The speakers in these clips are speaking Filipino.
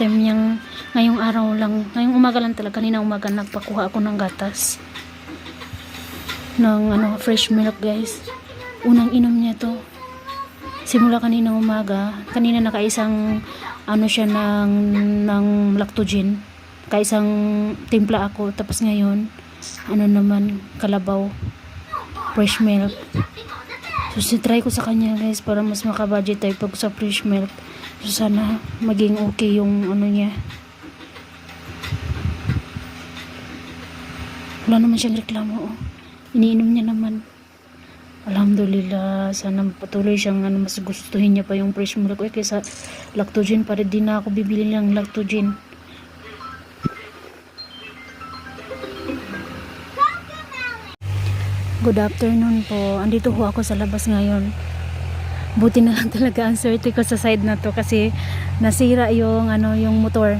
time niyang ngayong araw lang, ngayong umaga lang talaga, kanina umaga nagpakuha ako ng gatas. Ng ano, fresh milk guys. Unang inom niya to. Simula kaninang umaga, kanina nakaisang ano siya ng, ng lactogen. Kaisang timpla ako, tapos ngayon, ano naman, kalabaw. Fresh milk. So, try ko sa kanya guys para mas makabudget tayo pag sa fresh milk. Sana maging okay yung ano niya. Wala naman siyang reklamo. Oh. Iniinom niya naman. Alhamdulillah. Sana patuloy siyang ano, mas gustuhin niya pa yung fresh milk. Eh, kaysa lactogen. Para di na ako bibili ng lactogen. Good afternoon po. Andito ho ako sa labas ngayon. Buti na lang talaga ang swerte ko sa side na to kasi nasira yung ano yung motor.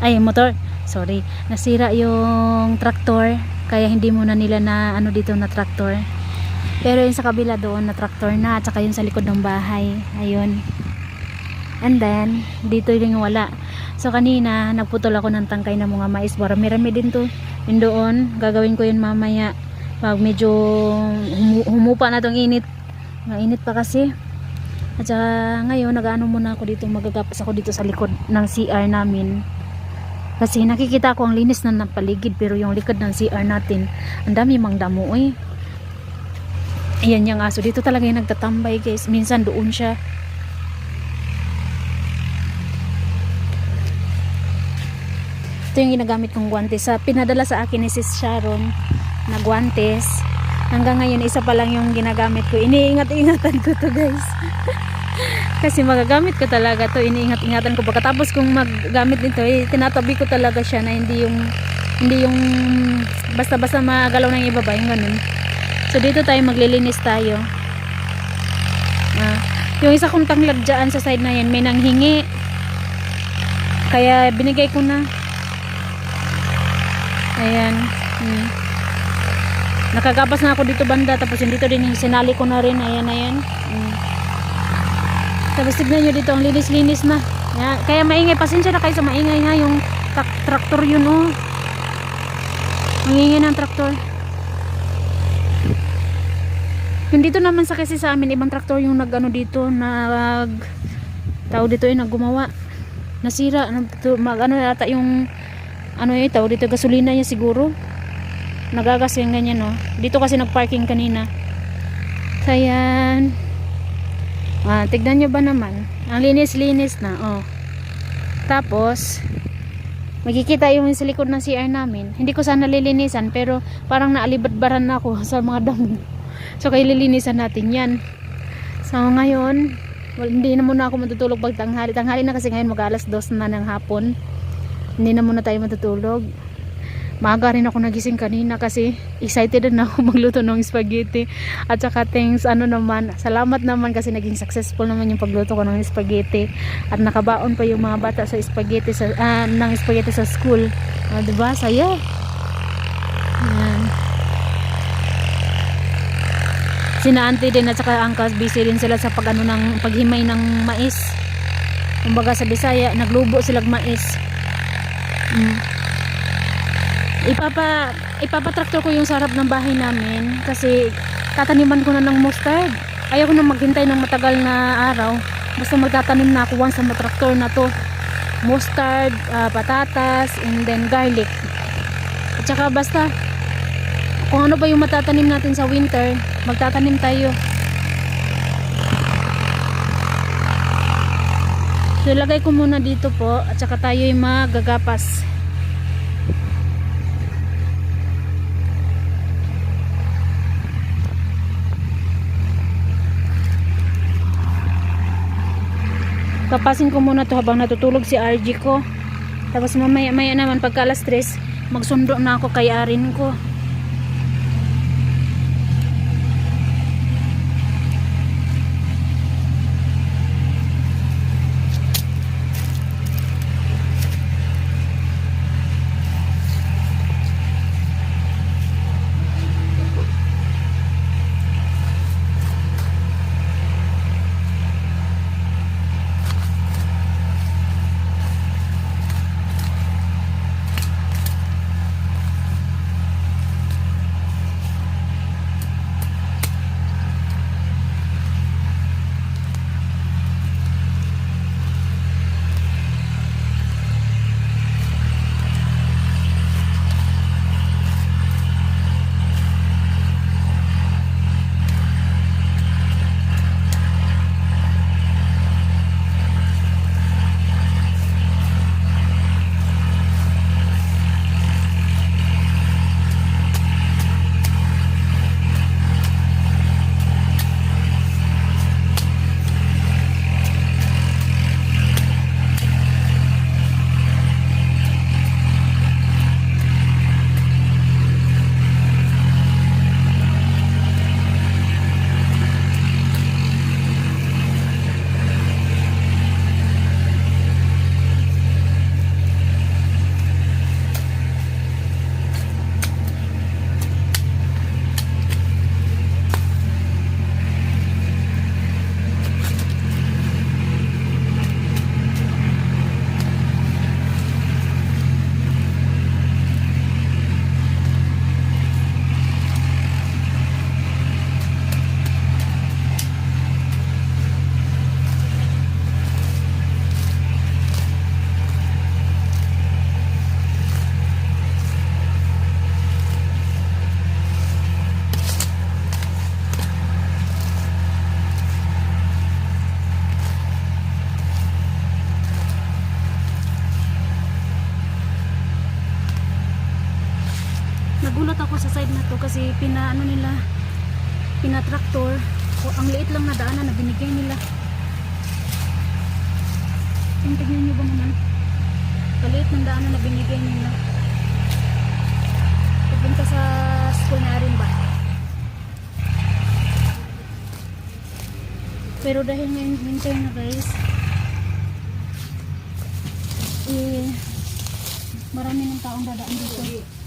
Ay, motor. Sorry. Nasira yung traktor kaya hindi muna nila na ano dito na traktor. Pero yung sa kabila doon na traktor na at saka yung sa likod ng bahay. Ayun. And then, dito yung wala. So kanina, nagputol ako ng tangkay ng mga mais. Marami-rami din to. Yun doon, gagawin ko yun mamaya pag medyo humu- humupa na tong init mainit pa kasi. At saka ngayon nagaano muna ako dito magagapas ako dito sa likod ng CR namin. Kasi nakikita ko ang linis na ng paligid pero yung likod ng CR natin ang dami mang damo eh. Ayan yung aso dito talaga yung nagtatambay guys. Minsan doon siya. Ito yung ginagamit kong guantes sa pinadala sa akin ni Sis Sharon na guantes hanggang ngayon isa pa lang yung ginagamit ko. Iniingat-ingatan ko to guys. Kasi magagamit ko talaga to. Iniingat-ingatan ko. Pagkatapos kong maggamit nito eh, tinatabi ko talaga siya na hindi yung hindi yung basta-basta magalaw ng iba ba yung ganun. So dito tayo maglilinis tayo. Ah, yung isa kong tanglad dyan sa side na yan may nanghingi. Kaya binigay ko na. Ayan. Hmm. Nakagapas na ako dito banda. Tapos yung dito din sinali ko na rin. Ayan ayan. Mm. tapos tignan nyo dito ang linis-linis na. Ayan. kaya maingay. Pasensya na kayo sa maingay ha? Yung trak- traktor yun oh. Ang ingay ng traktor. Yung dito naman sa kasi sa amin ibang traktor yung nag ano dito nag tao dito yung naggumawa. Nasira. Mag ano yata yung ano eh tao dito gasolina niya siguro nagagas yung ganyan no? Dito kasi nagparking kanina. So ah, tignan nyo ba naman? Ang linis linis na oh. Tapos makikita yung sa likod ng CR namin. Hindi ko sana lilinisan pero parang naalibadbaran na ako sa mga damo. So kaya lilinisan natin yan. So ngayon well, hindi na muna ako matutulog pag tanghali. Tanghali na kasi ngayon mag alas dos na ng hapon. Hindi na muna tayo matutulog maaga rin ako nagising kanina kasi excited na ako magluto ng spaghetti. At saka thanks ano naman salamat naman kasi naging successful naman yung pagluto ko ng spaghetti. At nakabaon pa yung mga bata sa spaghetti sa, ah, ng spaghetti sa school. Ah, diba? Saya. Yan sina auntie din at saka angkas busy din sila sa pag ano ng paghimay ng mais. Kumbaga sa Bisaya naglubo silang mais. Mm ipapa ipapatraktor ko yung sarap ng bahay namin kasi tataniman ko na ng mustard. Ayaw ko na maghintay ng matagal na araw. Basta magtatanim na ako once sa matraktor na to. Mustard, ah, patatas and then garlic. At saka basta kung ano pa yung matatanim natin sa winter magtatanim tayo. So ilagay ko muna dito po. At saka tayo yung magagapas kapasin ko muna to habang natutulog si RG ko. Tapos mamaya maya naman pagka alas 3 magsundo na ako kay Arin ko kasi pina ano nila pina tractor o ang liit lang na daanan na binigay nila. Yung tignan nyo ba naman? Kaliit ng daanan na binigay nila. Pupunta sa school na rin ba? Pero dahil ngayon winter na guys. Eh marami ng taong dadaan dito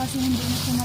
kasi hindi na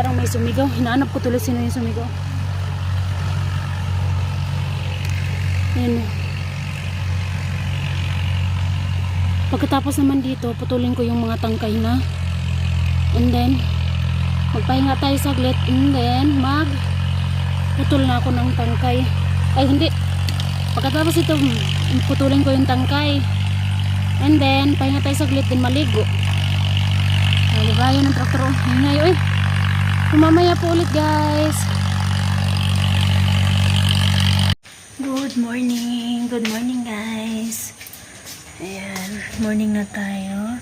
parang may sumigaw. Hinahanap ko tuloy sino yung sumigaw. Yun pagkatapos naman dito putulin ko yung mga tangkay na. And then magpahinga tayo saglit. And then mag putol na ako ng tangkay. Ay hindi. Pagkatapos ito putulin ko yung tangkay. And then pahinga tayo saglit din maligo. Ay diba? Yun ang traktor oh. hingay oy Mamaya po ulit guys. Good morning. Good morning guys. Ayan. Morning na tayo.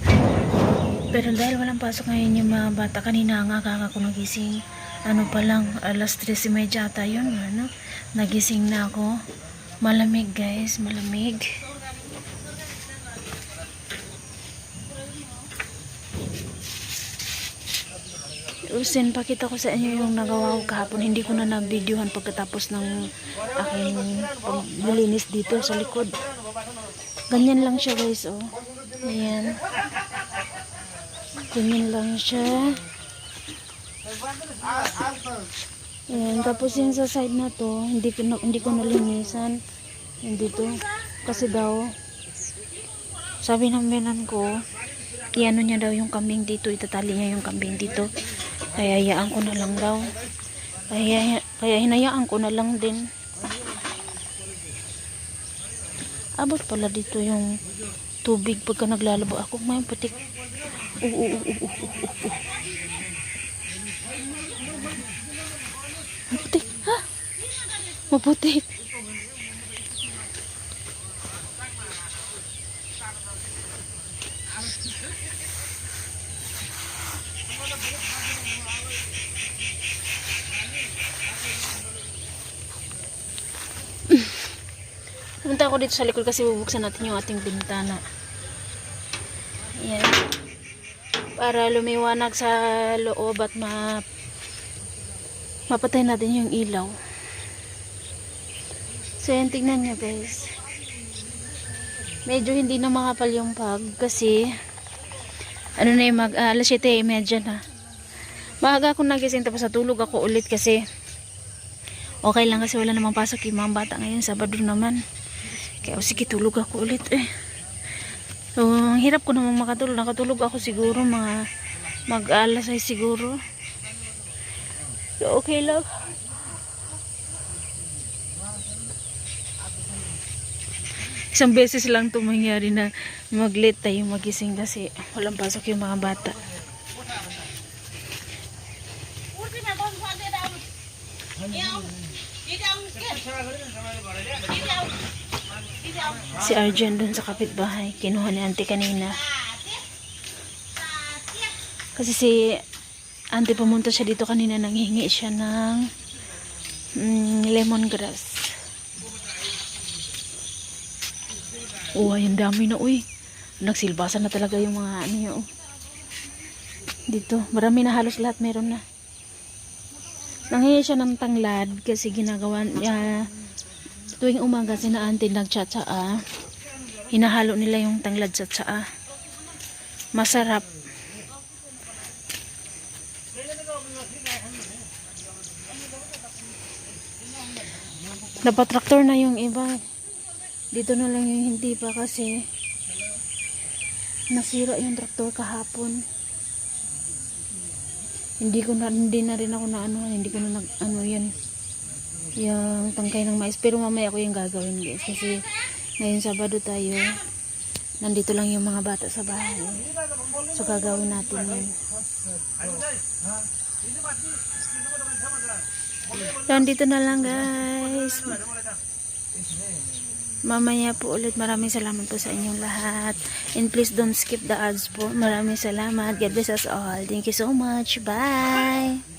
Pero dahil walang pasok ngayon yung mga bata. Kanina nga kaka ko nagising. Ano pa lang. Alas 3.30 ata yun. Ano? Nagising na ako. Malamig guys. Malamig. Usin, pakita ko sa inyo yung nagawa ko kahapon. Hindi ko na na-videohan pagkatapos ng aking paglilinis dito sa likod. Ganyan lang siya guys, oh. Ayan. Ganyan lang siya. Ayan, tapos yung sa side na to, hindi ko, hindi ko nalinisan. Yung dito. Kasi daw, sabi ng binan ko, iano niya daw yung kambing dito, itatali niya yung kambing dito. Kaya hayaan ko na lang daw. Kaya, kaya hinayaan ko na lang din. Abot pala dito yung tubig pagka naglalabo ako. May putik. Oo, oo, oo, oo, oo, oo. Maputik. Ha? Maputik. Pumunta ako dito sa likod kasi bubuksan natin yung ating bintana. Ayan. Para lumiwanag sa loob at ma mapatay natin yung ilaw. So yan, tignan nyo guys. Medyo hindi na makapal yung pag kasi ano na yung mag, ah, alas 7.30 na. Maaga ako nagising tapos natulog ako ulit kasi okay lang kasi wala namang pasok yung mga bata ngayon. Sabado naman. Kaya oh, sige tulog ako ulit eh. So, ang hirap ko naman makatulog. Nakatulog ako siguro mga mag-alas ay siguro. Okay lang. Isang beses lang ito mangyari na mag-late tayo magising kasi walang pasok yung mga bata. Yeah. Si Arjen dun sa kapitbahay. Kinuha ni auntie kanina. Kasi si auntie pumunta siya dito kanina. Nanghingi siya ng mm, lemongrass. Oh, ayun dami na uy. Nagsilbasan na talaga yung mga ano yun. Dito, marami na halos lahat meron na. Nanghingi siya ng tanglad kasi ginagawa niya tuwing umaga si na auntie nagtsatsaa. Hinahalo nila yung tanglad sa tsaa. Masarap. Napatraktor na yung iba. Dito na lang yung hindi pa kasi nasira yung traktor kahapon. Hindi ko na hindi na rin ako na ano, hindi ko na nag ano yan yung tangkay ng mais. Pero mamaya ako yung gagawin guys. Kasi ngayon Sabado tayo. Nandito lang yung mga bata sa bahay. So gagawin natin yun. Yan dito na lang guys. Mamaya po ulit. Maraming salamat po sa inyong lahat. And please don't skip the ads po. Maraming salamat. God bless us all. Thank you so much. Bye